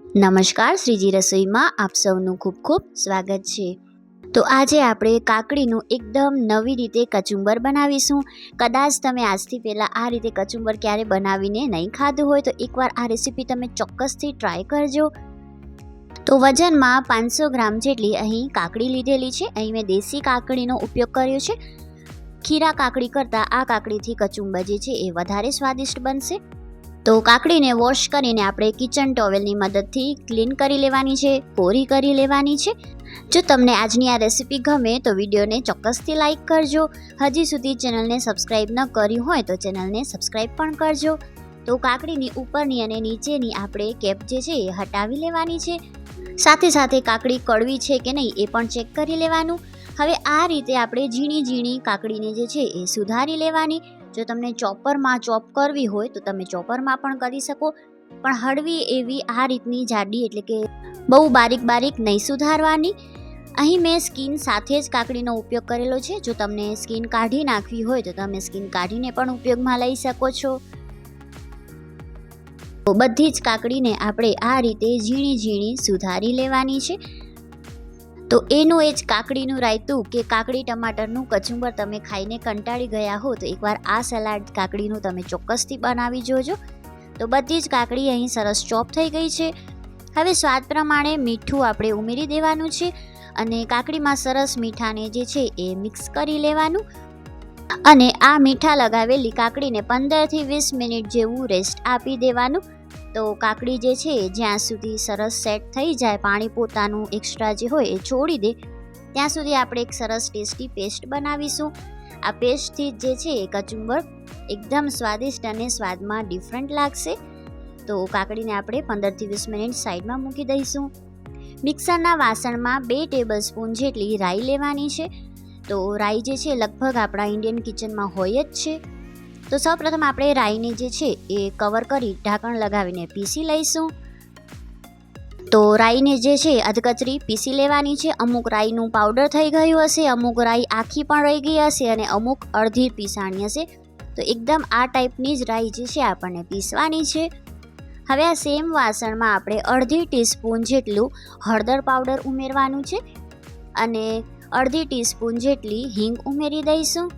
નમસ્કાર, શ્રીજી રસોઈમાં આપ સૌનું ખૂબ ખૂબ સ્વાગત છે. તો આજે આપણે કાકડીનું એકદમ નવી રીતે કચુંબર બનાવીશું. કદાચ તમે આજથી પહેલાં આ રીતે કચુંબર ક્યારે બનાવીને નહીં ખાધું હોય તો એકવાર આ રેસીપી તમે ચોક્કસથી ટ્રાય કરજો. તો વજનમાં પાંચસો ગ્રામ જેટલી અહીં કાકડી લીધેલી છે. અહીં મેં દેશી કાકડીનો ઉપયોગ કર્યો છે. ખીરા કાકડી કરતાં આ કાકડીથી કચુંબર જે છે એ વધારે સ્વાદિષ્ટ બનશે. તો કાકડીને વોશ કરીને આપણે કિચન ટોવેલની મદદથી ક્લીન કરી લેવાની છે કોરી કરી લેવાની છે. જો તમને આજની આ રેસીપી ગમે તો વિડીયોને ચોક્કસથી લાઇક કરજો. હજી સુધી ચેનલને સબસ્ક્રાઈબ ન કર્યું હોય તો ચેનલને સબસ્ક્રાઈબ પણ કરજો. તો કાકડીની ઉપરની અને નીચેની આપણે કેપ જે છે એ હટાવી લેવાની છે. સાથે સાથે કાકડી કડવી છે કે નહીં એ પણ ચેક કરી લેવાનું. હવે આ રીતે આપણે ઝીણી ઝીણી કાકડીને જે છે એ સુધારી લેવાની. જો તમને ચોપરમાં ચોપ કરવી હોય તો તમે ચોપરમાં પણ કરી શકો. પણ હળવી એવી આ રીતની જાડી એટલે કે બહુ બારીક બારીક નહીં સુધારવાની. અહીં મેં સ્કીન સાથે જ કાકડીનો ઉપયોગ કરેલો છે. જો તમને સ્કીન કાઢી નાખવી હોય તો તમે સ્કીન કાઢીને પણ ઉપયોગમાં લઈ શકો છો. બધી જ કાકડીને આપણે આ રીતે ઝીણી ઝીણી સુધારી લેવાની છે. તો એનું એ જ કાકડીનું રાયતું કે કાકડી ટમાટરનું કચુંબર તમે ખાઈને કંટાળી ગયા હો, તો એકવાર આ સલાડ કાકડીનું તમે ચોક્કસથી બનાવી જોજો. તો બધી જ કાકડી અહીં સરસ ચોપ થઈ ગઈ છે. હવે સ્વાદ પ્રમાણે મીઠું આપણે ઉમેરી દેવાનું છે અને કાકડીમાં સરસ મીઠાને જે છે એ મિક્સ કરી લેવાનું. અને આ મીઠા લગાવેલી કાકડીને પંદરથી વીસ મિનિટ જેવું રેસ્ટ આપી દેવાનું. તો કાકડી જે છે, જ્યાં સુધી સરસ સેટ થઈ જાય, પાણી પોતાનું એક્સ્ટ્રા જે હોય એ છોડી દે, ત્યાં સુધી આપણે એક સરસ ટેસ્ટી પેસ્ટ બનાવીશું. આ પેસ્ટથી જે છે એ કચુંબર એકદમ સ્વાદિષ્ટ અને સ્વાદમાં ડિફરન્ટ લાગશે. તો કાકડીને આપણે પંદરથી વીસ મિનિટ સાઈડમાં મૂકી દઈશું. મિક્સરના વાસણમાં બે ટેબલ સ્પૂન જેટલી રાઈ લેવાની છે. તો રાઈ જે છે લગભગ આપણા ઇન્ડિયન કિચનમાં હોય જ છે. તો સૌપ્રથમ આપણે રાઈને જે છે એ કવર કરી ઢાંકણ લગાવીને પીસી લઈશું. તો રાઈને જે છે અધકચરી પીસી લેવાની છે. અમુક રાઈનું પાવડર થઈ ગયું હશે, અમુક રાઈ આખી પણ રહી ગઈ હશે અને અમુક અડધી પીસાણી હશે. તો એકદમ આ ટાઈપની જ રાઈ જે છે આપણને પીસવાની છે. હવે આ સેમ વાસણમાં આપણે અડધી ટીસ્પૂન જેટલું હળદર પાવડર ઉમેરવાનું છે અને અડધી ટીસ્પૂન જેટલી હિંગ ઉમેરી દઈશું.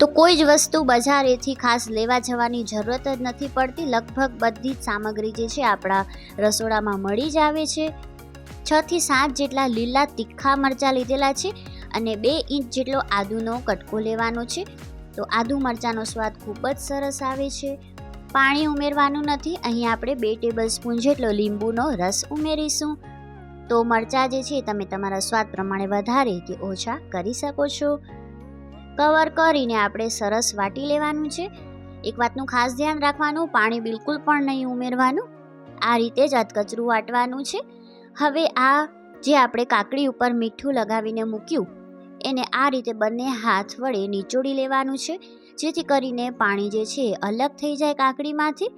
તો કોઈ જ વસ્તુ બજારેથી ખાસ લેવા જવાની જરૂરત જ નથી પડતી. લગભગ બધી જ સામગ્રી જે છે આપણા રસોડામાં મળી જ આવે છે. છથી સાત જેટલા લીલા તીખા મરચાં લીધેલા છે અને બે ઇંચ જેટલો આદુનો કટકો લેવાનો છે. તો આદુ મરચાંનો સ્વાદ ખૂબ જ સરસ આવે છે. પાણી ઉમેરવાનું નથી. અહીં આપણે બે ટેબલ સ્પૂન જેટલો લીંબુનો રસ ઉમેરીશું. તો મરચાં જે છે તમે તમારા સ્વાદ પ્રમાણે વધારે કે ઓછા કરી શકો છો. કવર કરીને આપણે સરસ વાટી લેવાનું છે. એક વાતનું ખાસ ધ્યાન રાખવાનું, પાણી બિલકુલ પણ નહીં ઉમેરવાનું. આ રીતે જ અધકચરું વાટવાનું છે. હવે આ જે આપણે કાકડી ઉપર મીઠું લગાવીને મૂક્યું, એને આ રીતે બંને હાથ વડે નીચોડી લેવાનું છે. જેથી કરીને પાણી જે છે અલગ થઈ જાય કાકડીમાંથી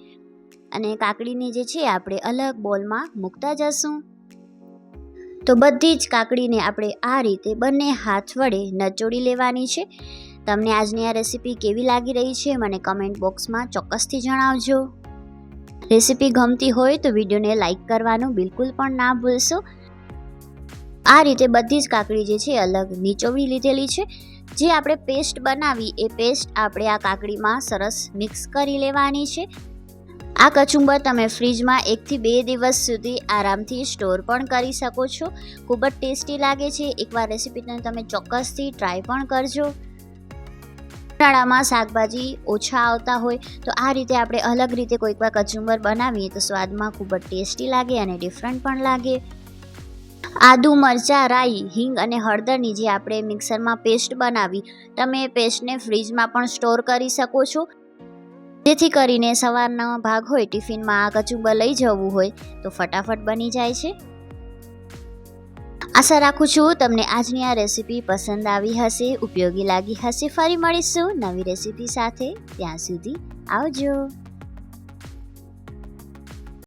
અને કાકડીને જે છે આપણે અલગ બોલમાં મૂકતા જશું. તો બધી જ કાકડીને આપણે આ રીતે બંને હાથ વડે નચોડી લેવાની છે. તમને આજની આ રેસીપી કેવી લાગી રહી છે મને કમેન્ટ બોક્સમાં ચોક્કસથી જણાવજો. રેસીપી ગમતી હોય તો વિડીયોને લાઈક કરવાનું બિલકુલ પણ ના ભૂલશો. આ રીતે બધી જ કાકડી જે છે અલગ નીચોવી લીધેલી છે. જે આપણે પેસ્ટ બનાવી એ પેસ્ટ આપણે આ કાકડીમાં સરસ મિક્સ કરી લેવાની છે. આ કચુંબર તમે ફ્રીજમાં એકથી બે દિવસ સુધી આરામથી સ્ટોર પણ કરી શકો છો. ખૂબ જ ટેસ્ટી લાગે છે. એકવાર રેસીપીને તમે ચોક્કસથી ટ્રાય પણ કરજો. ઉનાળામાં શાકભાજી ઓછા આવતા હોય તો આ રીતે આપણે અલગ રીતે કોઈકવાર કચુંબર બનાવીએ તો સ્વાદમાં ખૂબ જ ટેસ્ટી લાગે અને ડિફરન્ટ પણ લાગે. આદુ, મરચાં, રાઈ, હિંગ અને હળદરની જે આપણે મિક્સરમાં પેસ્ટ બનાવી, તમે એ પેસ્ટને ફ્રીજમાં પણ સ્ટોર કરી શકો છો. જેથી કરીને સવારનો ભાગ હોય, ટિફિનમાં આ કચુંબર લઈ જવું હોય, તો ફટાફટ બની જાય છે. આશા રાખું છું તમને આજની આ રેસીપી પસંદ આવી હશે, ઉપયોગી લાગી હશે. ફરી મળીશું નવી રેસીપી સાથે. ત્યાં સુધી આવજો.